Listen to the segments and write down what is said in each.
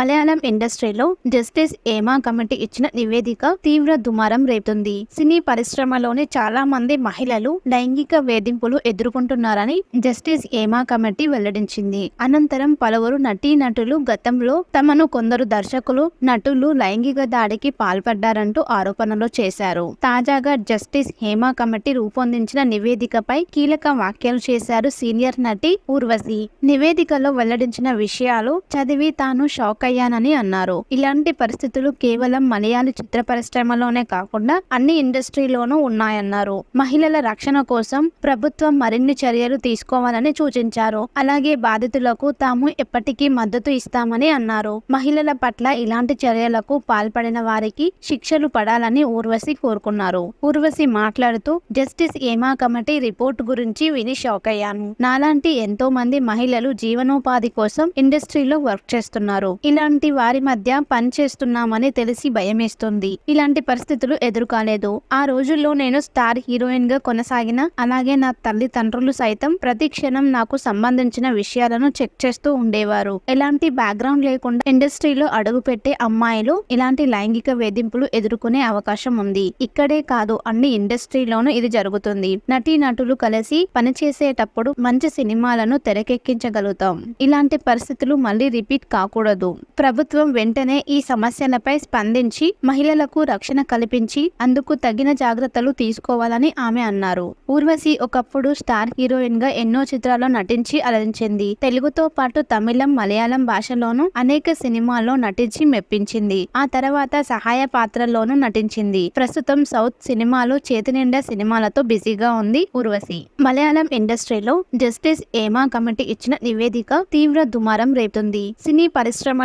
మలయాళం ఇండస్ట్రీలో జస్టిస్ ఏమా కమిటీ ఇచ్చిన నివేదిక తీవ్ర దుమారం రేపుతుంది. సినీ పరిశ్రమలోని చాలా మంది మహిళలు లైంగిక వేధింపులు ఎదుర్కొంటున్నారని జస్టిస్ ఏమా కమిటీ వెల్లడించింది. అనంతరం పలువురు నటీ నటులు గతంలో తమను కొందరు దర్శకులు నటులు లైంగిక దాడికి పాల్పడ్డారంటూ ఆరోపణలు చేశారు. తాజాగా జస్టిస్ హేమా కమిటీ రూపొందించిన నివేదికపై కీలక వ్యాఖ్యలు చేశారు సీనియర్ నటి ఊర్వశి. నివేదికలో వెల్లడించిన విషయాలు చదివి తాను షాక్ అయ్యానని అన్నారు. ఇలాంటి పరిస్థితులు కేవలం మలయాళ చిత్ర పరిశ్రమలోనే కాకుండా అన్ని ఇండస్ట్రీలోనూ ఉన్నాయన్నారు. మహిళల రక్షణ కోసం ప్రభుత్వం మరిన్ని చర్యలు తీసుకోవాలని సూచించారు. అలాగే బాధితులకు తాము ఎప్పటికీ మద్దతు ఇస్తామని అన్నారు. మహిళల పట్ల ఇలాంటి చర్యలకు పాల్పడిన వారికి శిక్షలు పడాలని ఊర్వశి కోరుకున్నారు. ఊర్వశి మాట్లాడుతూ జస్టిస్ ఏమా కమిటీ రిపోర్ట్ గురించి విని షాక్ అయ్యాను. నాలాంటి ఎంతో మంది మహిళలు జీవనోపాధి కోసం ఇండస్ట్రీలో వర్క్ చేస్తున్నారు. ఇలాంటి వారి మధ్య పని చేస్తున్నామని తెలిసి భయమేస్తుంది. ఇలాంటి పరిస్థితులు ఎదురుకాలేదు. ఆ రోజుల్లో నేను స్టార్ హీరోయిన్గా కొనసాగిన అలాగే నా తల్లిదండ్రులు సైతం ప్రతి క్షణం నాకు సంబంధించిన విషయాలను చెక్ చేస్తూ ఉండేవారు. ఎలాంటి బ్యాక్గ్రౌండ్ లేకుండా ఇండస్ట్రీలో అడుగుపెట్టే అమ్మాయిలు ఇలాంటి లైంగిక వేధింపులు ఎదుర్కొనే అవకాశం ఉంది. ఇక్కడే కాదు అన్ని ఇండస్ట్రీలోనూ ఇది జరుగుతుంది. నటీ నటులు కలిసి పనిచేసేటప్పుడు మంచి సినిమాలను తెరకెక్కించగలుగుతాం. ఇలాంటి పరిస్థితులు మళ్ళీ రిపీట్ కాకూడదు. ప్రభుత్వం వెంటనే ఈ సమస్యలపై స్పందించి మహిళలకు రక్షణ కల్పించి అందుకు తగిన జాగ్రత్తలు తీసుకోవాలని ఆమె అన్నారు. ఊర్వశి ఒకప్పుడు స్టార్ హీరోయిన్గా ఎన్నో చిత్రాల్లో నటించి అలరించింది. తెలుగుతో పాటు తమిళం మలయాళం భాషలోనూ అనేక సినిమాల్లో నటించి మెప్పించింది. ఆ తర్వాత సహాయ పాత్రల్లోనూ నటించింది. ప్రస్తుతం సౌత్ సినిమాలు చేతినిండా సినిమాలతో బిజీగా ఉంది ఊర్వశి. మలయాళం ఇండస్ట్రీలో జస్టిస్ ఏమా కమిటీ ఇచ్చిన నివేదిక తీవ్ర దుమారం రేపుతుంది. సినీ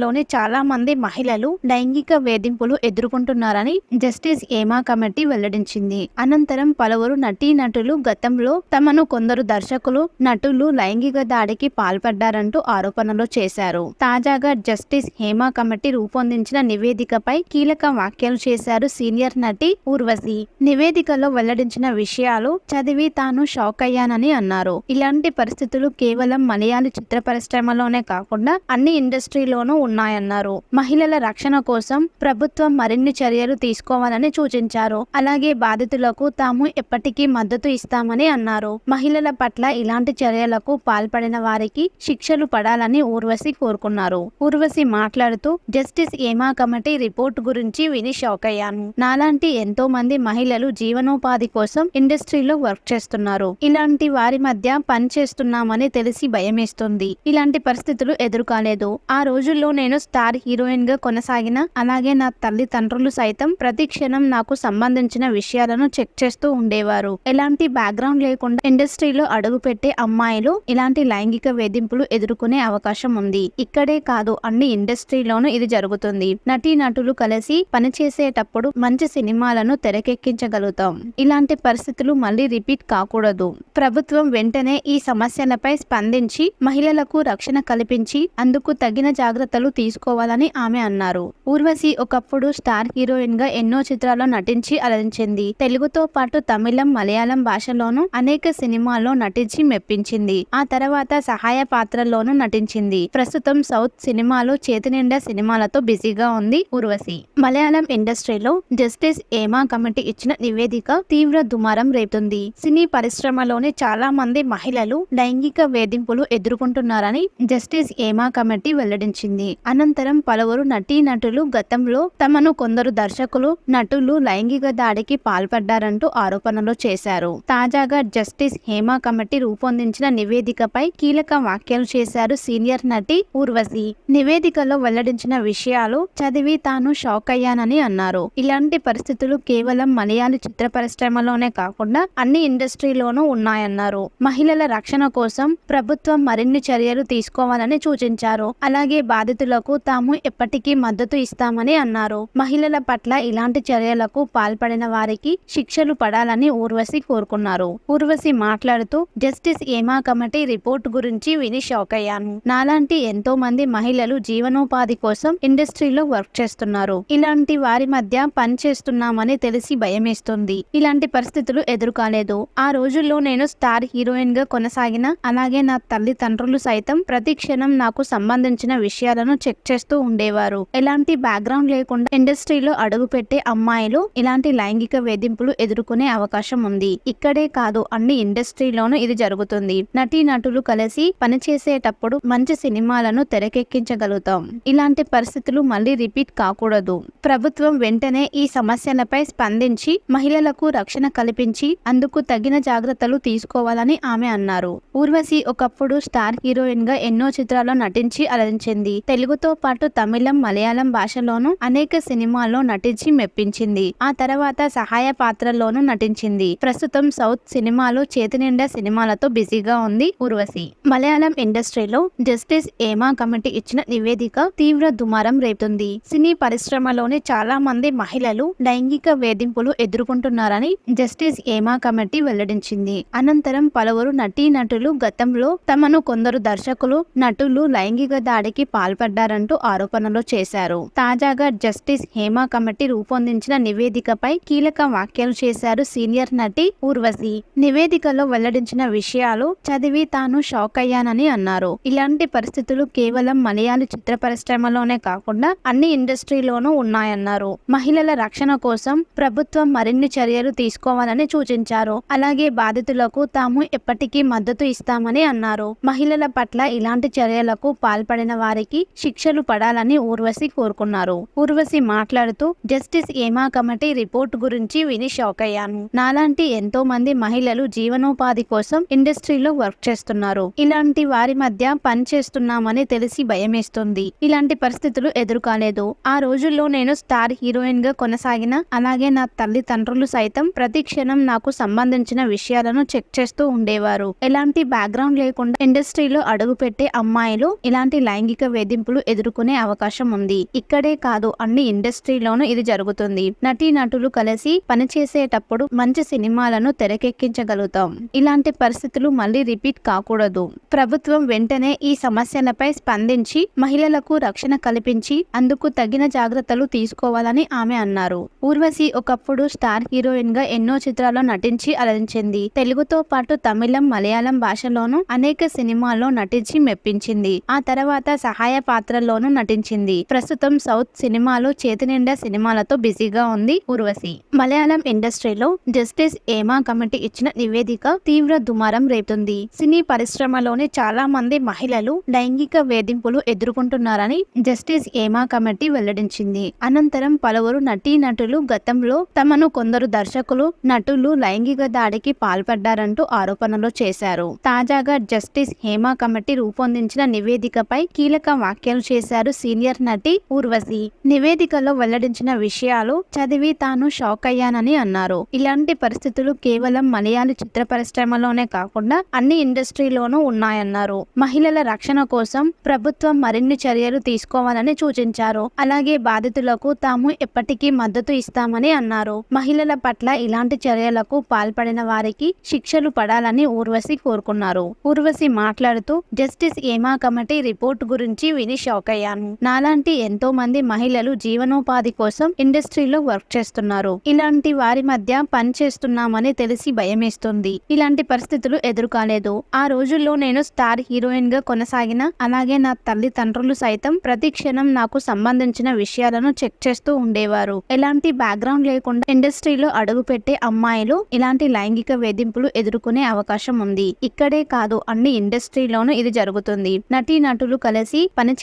తెలంగాణలోని చాలా మంది మహిళలు లైంగిక వేధింపులు ఎదుర్కొంటున్నారని జస్టిస్ ఏమా కమిటీ వెల్లడించింది. అనంతరం పలువురు నటీనటులు గతంలో తమను కొందరు దర్శకులు నటులు లైంగిక దాడికి పాల్పడ్డారంటూ ఆరోపణలు చేశారు. తాజాగా జస్టిస్ హేమా కమిటీ రూపొందించిన నివేదికపై కీలక వ్యాఖ్యలు చేశారు సీనియర్ నటి ఊర్వశి. నివేదికలో వెల్లడించిన విషయాలు చదివి తాను షాక్ అయ్యానని అన్నారు. ఇలాంటి పరిస్థితులు కేవలం మలయాళ చిత్ర పరిశ్రమలోనే కాకుండా అన్ని ఇండస్ట్రీలోనూ ఉన్నాయన్నారు. మహిళల రక్షణ కోసం ప్రభుత్వం మరిన్ని చర్యలు తీసుకోవాలని సూచించారు. అలాగే బాధితులకు తాము ఎప్పటికీ మద్దతు ఇస్తామని అన్నారు. మహిళల పట్ల ఇలాంటి చర్యలకు పాల్పడిన వారికి శిక్షలు పడాలని ఊర్వశి కోరుకున్నారు. ఊర్వశి మాట్లాడుతూ జస్టిస్ ఏమా కమిటీ రిపోర్ట్ గురించి విని షాక్ అయ్యాను. నాలాంటి ఎంతో మంది మహిళలు జీవనోపాధి కోసం ఇండస్ట్రీలో వర్క్ చేస్తున్నారు. ఇలాంటి వారి మధ్య పని చేస్తున్నామని తెలిసి భయమేస్తుంది. ఇలాంటి పరిస్థితులు ఎదురుకాలేదు. ఆ రోజుల్లో నేను స్టార్ హీరోయిన్గా కొనసాగిన అలాగే నా తల్లిదండ్రులు సైతం ప్రతి క్షణం నాకు సంబంధించిన విషయాలను చెక్ చేస్తూ ఉండేవారు. ఎలాంటి బ్యాక్గ్రౌండ్ లేకుండా ఇండస్ట్రీలో అడుగుపెట్టే అమ్మాయిలు ఇలాంటి లైంగిక వేధింపులు ఎదుర్కొనే అవకాశం ఉంది. ఇక్కడే కాదు అన్ని ఇండస్ట్రీలోనూ ఇది జరుగుతుంది. నటీ నటులు కలిసి పనిచేసేటప్పుడు మంచి సినిమాలను తెరకెక్కించగలుగుతాం. ఇలాంటి పరిస్థితులు మళ్ళీ రిపీట్ కాకూడదు. ప్రభుత్వం వెంటనే ఈ సమస్యలపై స్పందించి మహిళలకు రక్షణ కల్పించి అందుకు తగిన జాగ్రత్తలు తీసుకోవాలని ఆమె అన్నారు. ఊర్వశి ఒకప్పుడు స్టార్ హీరోయిన్గా ఎన్నో చిత్రాల్లో నటించి అలరించింది. తెలుగుతో పాటు తమిళం మలయాళం భాషలోనూ అనేక సినిమాల్లో నటించి మెప్పించింది. ఆ తర్వాత సహాయ పాత్రల్లోనూ నటించింది. ప్రస్తుతం సౌత్ సినిమాలు చేతి నిండా సినిమాలతో బిజీగా ఉంది ఊర్వశి. మలయాళం ఇండస్ట్రీలో జస్టిస్ ఏమా కమిటీ ఇచ్చిన నివేదిక తీవ్ర దుమారం రేపుతుంది. సినీ పరిశ్రమలోని చాలా మంది మహిళలు లైంగిక వేధింపులు ఎదుర్కొంటున్నారని జస్టిస్ ఏమా కమిటీ వెల్లడించింది. అనంతరం పలువురు నటీనటులు గతంలో తమను కొందరు దర్శకులు నటులు లైంగిక దాడికి పాల్పడ్డారంటూ ఆరోపణలు చేశారు. తాజాగా జస్టిస్ హేమా కమిటీ రూపొందించిన నివేదికపై కీలక వ్యాఖ్యలు చేశారు సీనియర్ నటి ఊర్వశి. నివేదికలో వెల్లడించిన విషయాలు చదివి తాను షాక్ అయ్యానని అన్నారు. ఇలాంటి పరిస్థితులు కేవలం మలయాళ చిత్ర పరిశ్రమలోనే కాకుండా అన్ని ఇండస్ట్రీలోనూ ఉన్నాయన్నారు. మహిళల రక్షణ కోసం ప్రభుత్వం మరిన్ని చర్యలు తీసుకోవాలని సూచించారు. అలాగే బాధితులు బాధితులకు తాము ఎప్పటికీ మద్దతు ఇస్తామని అన్నారు. మహిళల పట్ల ఇలాంటి చర్యలకు పాల్పడిన వారికి శిక్షలు పడాలని ఊర్వశి కోరుకున్నారు. ఊర్వశి మాట్లాడుతూ జస్టిస్ ఏమా కమిటీ రిపోర్ట్ గురించి విని షాక్ అయ్యాను. నాలాంటి ఎంతో మంది మహిళలు జీవనోపాధి కోసం ఇండస్ట్రీలో వర్క్ చేస్తున్నారు. ఇలాంటి వారి మధ్య పని చేస్తున్నామని తెలిసి భయమేస్తుంది. ఇలాంటి పరిస్థితులు ఎదురుకాలేదు. ఆ రోజుల్లో నేను స్టార్ హీరోయిన్గా కొనసాగిన అలాగే నా తల్లిదండ్రులు సైతం ప్రతి క్షణం నాకు సంబంధించిన విషయాలను చెక్ చేస్తూ ఉండేవారు. ఎలాంటి బ్యాక్గ్రౌండ్ లేకుండా ఇండస్ట్రీలో అడుగు పెట్టే అమ్మాయిలు ఇలాంటి లైంగిక వేధింపులు ఎదుర్కొనే అవకాశం ఉంది. ఇక్కడే కాదు అన్ని ఇండస్ట్రీలోనూ ఇది జరుగుతుంది. నటీ నటులు కలిసి పనిచేసేటప్పుడు మంచి సినిమాలను తెరకెక్కించగలుగుతాం. ఇలాంటి పరిస్థితులు మళ్ళీ రిపీట్ కాకూడదు. ప్రభుత్వం వెంటనే ఈ సమస్యలపై స్పందించి మహిళలకు రక్షణ కల్పించి అందుకు తగిన జాగ్రత్తలు తీసుకోవాలని ఆమె అన్నారు. ఊర్వశి ఒకప్పుడు స్టార్ హీరోయిన్గా ఎన్నో చిత్రాల్లో నటించి అలరించింది. తెలుగుతో పాటు తమిళం మలయాళం భాషలోనూ అనేక సినిమాల్లో నటించి మెప్పించింది. ఆ తర్వాత సహాయ పాత్రల్లోనూ నటించింది. ప్రస్తుతం సౌత్ సినిమాలు చేతి నిండా సినిమాలతో బిజీగా ఉంది ఊర్వశి. మలయాళం ఇండస్ట్రీలో జస్టిస్ ఏమా కమిటీ ఇచ్చిన నివేదిక తీవ్ర దుమారం రేపుతుంది. సినీ పరిశ్రమలోని చాలా మంది మహిళలు లైంగిక వేధింపులు ఎదుర్కొంటున్నారని జస్టిస్ ఏమా కమిటీ వెల్లడించింది. అనంతరం పలువురు నటీ నటులు గతంలో తమను కొందరు దర్శకులు నటులు లైంగిక దాడికి పడ్డారంటూ ఆరోపణలు చేశారు. తాజాగా జస్టిస్ హేమా కమిటీ రూపొందించిన నివేదికపై కీలక వ్యాఖ్యలు చేశారు సీనియర్ నటి ఊర్వశి. నివేదికలో వెల్లడించిన విషయాలు చదివి తాను షాక్ అయ్యానని అన్నారు. ఇలాంటి పరిస్థితులు కేవలం మలయాళ చిత్ర పరిశ్రమలోనే కాకుండా అన్ని ఇండస్ట్రీలోనూ ఉన్నాయన్నారు. మహిళల రక్షణ కోసం ప్రభుత్వం మరిన్ని చర్యలు తీసుకోవాలని సూచించారు. అలాగే బాధితులకు తాము ఎప్పటికీ మద్దతు ఇస్తామని అన్నారు. మహిళల పట్ల ఇలాంటి చర్యలకు పాల్పడిన వారికి శిక్షలు పడాలని ఊర్వశి కోరుకున్నారు. ఊర్వశి మాట్లాడుతూ జస్టిస్ ఏమా కమిటీ రిపోర్ట్ గురించి విని షాక్ అయ్యాను. నాలాంటి ఎంతో మంది మహిళలు జీవనోపాధి కోసం ఇండస్ట్రీలో వర్క్ చేస్తున్నారు. ఇలాంటి వారి మధ్య పని చేస్తున్నామని తెలిసి భయమేస్తుంది. ఇలాంటి పరిస్థితులు ఎదురుకాలేదు. ఆ రోజుల్లో నేను స్టార్ హీరోయిన్గా కొనసాగిన అలాగే నా తల్లిదండ్రులు సైతం ప్రతి క్షణం నాకు సంబంధించిన విషయాలను చెక్ చేస్తూ ఉండేవారు. ఎలాంటి బ్యాక్గ్రౌండ్ లేకుండా ఇండస్ట్రీలో అడుగు పెట్టే అమ్మాయిలు ఇలాంటి లైంగిక వేధింపులు ఎదుర్కొనే అవకాశం ఉంది. ఇక్కడే కాదు అన్ని ఇండస్ట్రీలోనూ ఇది జరుగుతుంది. నటీ నటులు కలిసి పనిచేసేటప్పుడు మంచి సినిమాలను తెరకెక్కించగలుగుతాం. ఇలాంటి పరిస్థితులు మళ్ళీ రిపీట్ కాకూడదు. ప్రభుత్వం వెంటనే ఈ సమస్యలపై స్పందించి మహిళలకు రక్షణ కల్పించి అందుకు తగిన జాగ్రత్తలు తీసుకోవాలని ఆమె అన్నారు. ఊర్వశి ఒకప్పుడు స్టార్ హీరోయిన్గా ఎన్నో చిత్రాల్లో నటించి అలరించింది. తెలుగుతో పాటు తమిళం మలయాళం భాషలోనూ అనేక సినిమాల్లో నటించి మెప్పించింది. ఆ తర్వాత సహాయ పాత్ర పాత్రల్లోనూ నటించింది. ప్రస్తుతం సౌత్ సినిమాలు చేతి నిండా సినిమాలతో బిజీగా ఉంది ఉర్వశి. మలయాళం ఇండస్ట్రీలో జస్టిస్ ఏమా కమిటీ ఇచ్చిన నివేదిక తీవ్ర దుమారం రేపుతుంది. సినీ పరిశ్రమలోని చాలా మంది మహిళలు లైంగిక వేధింపులు ఎదుర్కొంటున్నారని జస్టిస్ ఏమా కమిటీ వెల్లడించింది. అనంతరం పలువురు నటీ నటులు గతంలో తమను కొందరు దర్శకులు నటులు లైంగిక దాడికి పాల్పడ్డారంటూ ఆరోపణలు చేశారు. తాజాగా జస్టిస్ హేమా కమిటీ రూపొందించిన నివేదికపై కీలక వ్యాఖ్యలు చేశారు సీనియర్ నటి ఊర్వశి. నివేదికలో వెల్లడించిన విషయాలు చదివి తాను షాక్ అయ్యానని అన్నారు. ఇలాంటి పరిస్థితులు కేవలం మలయాళ చిత్ర పరిశ్రమలోనే కాకుండా అన్ని ఇండస్ట్రీలోనూ ఉన్నాయన్నారు. మహిళల రక్షణ కోసం ప్రభుత్వం మరిన్ని చర్యలు తీసుకోవాలని సూచించారు. అలాగే బాధితులకు తాము ఎప్పటికీ మద్దతు ఇస్తామని అన్నారు. మహిళల పట్ల ఇలాంటి చర్యలకు పాల్పడిన వారికి శిక్షలు పడాలని ఊర్వశి కోరుకున్నారు. ఊర్వశి మాట్లాడుతూ జస్టిస్ ఏమా కమిటీ రిపోర్ట్ గురించి విని షాక్ అయ్యాను నాలాంటి ఎంతో మంది మహిళలు జీవనోపాధి కోసం ఇండస్ట్రీలో వర్క్ చేస్తున్నారు. ఇలాంటి వారి మధ్య పని చేస్తున్నామని తెలిసి భయమేస్తుంది. ఇలాంటి పరిస్థితులు ఎదురుకాలేదు. ఆ రోజుల్లో నేను స్టార్ హీరోయిన్గా కొనసాగిన అలాగే నా తల్లిదండ్రులు సైతం ప్రతి క్షణం నాకు సంబంధించిన విషయాలను చెక్ చేస్తూ ఉండేవారు. ఎలాంటి బ్యాక్గ్రౌండ్ లేకుండా ఇండస్ట్రీలో అడుగు పెట్టే అమ్మాయిలు ఇలాంటి లైంగిక వేధింపులు ఎదుర్కొనే అవకాశం ఉంది. ఇక్కడే కాదు అన్ని ఇండస్ట్రీలోనూ ఇది జరుగుతుంది. నటీ నటులు కలిసి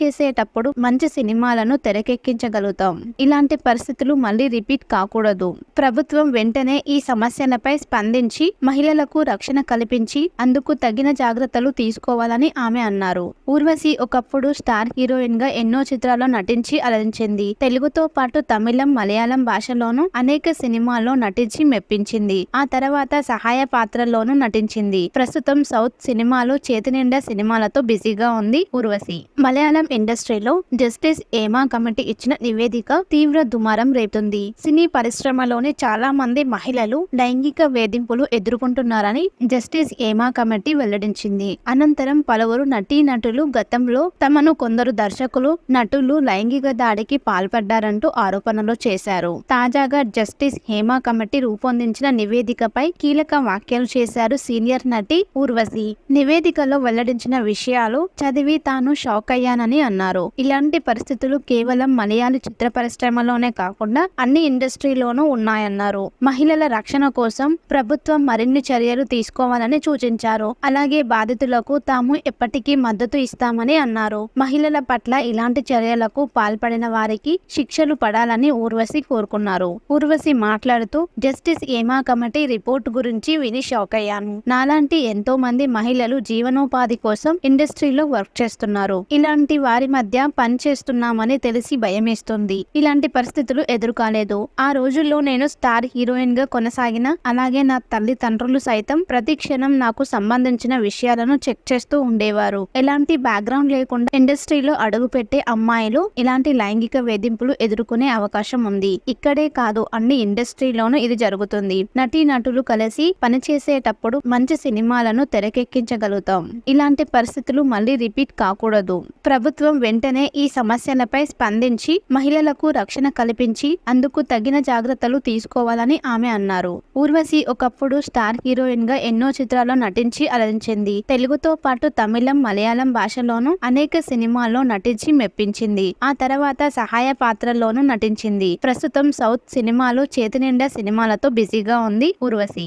చేసేటప్పుడు మంచి సినిమాలను తెరకెక్కించగలుగుతాం. ఇలాంటి పరిస్థితులు మళ్ళీ రిపీట్ కాకూడదు. ప్రభుత్వం వెంటనే ఈ సమస్యలపై స్పందించి మహిళలకు రక్షణ కల్పించి అందుకు తగిన జాగ్రత్తలు తీసుకోవాలని ఆమె అన్నారు. ఊర్వశి ఒకప్పుడు స్టార్ హీరోయిన్గా ఎన్నో చిత్రాల్లో నటించి అలరించింది. తెలుగుతో పాటు తమిళం మలయాళం భాషలోనూ అనేక సినిమాల్లో నటించి మెప్పించింది. ఆ తర్వాత సహాయ పాత్రల్లోనూ నటించింది. ప్రస్తుతం సౌత్ సినిమాలు చేతి నిండా సినిమాలతో బిజీగా ఉంది ఊర్వశి. మలయాళం ఇండస్ట్రీలో జస్టిస్ ఏమా కమిటీ ఇచ్చిన నివేదిక తీవ్ర దుమారం రేపుతుంది. సినీ పరిశ్రమలోని చాలా మంది మహిళలు లైంగిక వేధింపులు ఎదుర్కొంటున్నారని జస్టిస్ ఏమా కమిటీ వెల్లడించింది. అనంతరం పలువురు నటీ నటులు గతంలో తమను కొందరు దర్శకులు నటులు లైంగిక దాడికి పాల్పడ్డారంటూ ఆరోపణలు చేశారు. తాజాగా జస్టిస్ హేమా కమిటీ రూపొందించిన నివేదికపై కీలక వ్యాఖ్యలు చేశారు సీనియర్ నటి ఊర్వశి. నివేదికలో వెల్లడించిన విషయాలు చదివి తాను షాక్ అయ్యానని అని అన్నారు. ఇలాంటి పరిస్థితులు కేవలం మలయాళ చిత్ర పరిశ్రమలోనే కాకుండా అన్ని ఇండస్ట్రీలోనూ ఉన్నాయన్నారు. మహిళల రక్షణ కోసం ప్రభుత్వం మరిన్ని చర్యలు తీసుకోవాలని సూచించారు. అలాగే బాధితులకు తాము ఎప్పటికీ మద్దతు ఇస్తామని అన్నారు. మహిళల పట్ల ఇలాంటి చర్యలకు పాల్పడిన వారికి శిక్షలు పడాలని ఊర్వశి కోరుకున్నారు. ఊర్వశి మాట్లాడుతూ జస్టిస్ ఏమా కమిటీ రిపోర్ట్ గురించి విని షాక్ అయ్యాను. నాలాంటి ఎంతో మంది మహిళలు జీవనోపాధి కోసం ఇండస్ట్రీలో వర్క్ చేస్తున్నారు. ఇలాంటి వారి మధ్య పని చేస్తున్నామని తెలిసి భయమేస్తుంది. ఇలాంటి పరిస్థితులు ఎదురుకాలేదు. ఆ రోజుల్లో నేను స్టార్ హీరోయిన్గా కొనసాగిన అలాగే నా తల్లిదండ్రులు సైతం ప్రతి క్షణం నాకు సంబంధించిన విషయాలను చెక్ చేస్తూ ఉండేవారు. ఎలాంటి బ్యాక్గ్రౌండ్ లేకుండా ఇండస్ట్రీలో అడుగుపెట్టే అమ్మాయిలు ఇలాంటి లైంగిక వేధింపులు ఎదుర్కొనే అవకాశం ఉంది. ఇక్కడే కాదు అన్ని ఇండస్ట్రీలోనూ ఇది జరుగుతుంది. నటీ నటులు కలిసి పనిచేసేటప్పుడు మంచి సినిమాలను తెరకెక్కించగలుగుతాం. ఇలాంటి పరిస్థితులు మళ్ళీ రిపీట్ కాకూడదు. ప్రభుత్వం వెంటనే ఈ సమస్యలపై స్పందించి మహిళలకు రక్షణ కల్పించి అందుకు తగిన జాగ్రత్తలు తీసుకోవాలని ఆమె అన్నారు. ఊర్వశి ఒకప్పుడు స్టార్ హీరోయిన్గా ఎన్నో చిత్రాల్లో నటించి అలరించింది. తెలుగుతో పాటు తమిళం మలయాళం భాషలోనూ అనేక సినిమాల్లో నటించి మెప్పించింది. ఆ తర్వాత సహాయ పాత్రల్లోనూ నటించింది. ప్రస్తుతం సౌత్ సినిమాలు చేతి నిండా సినిమాలతో బిజీగా ఉంది ఊర్వశి.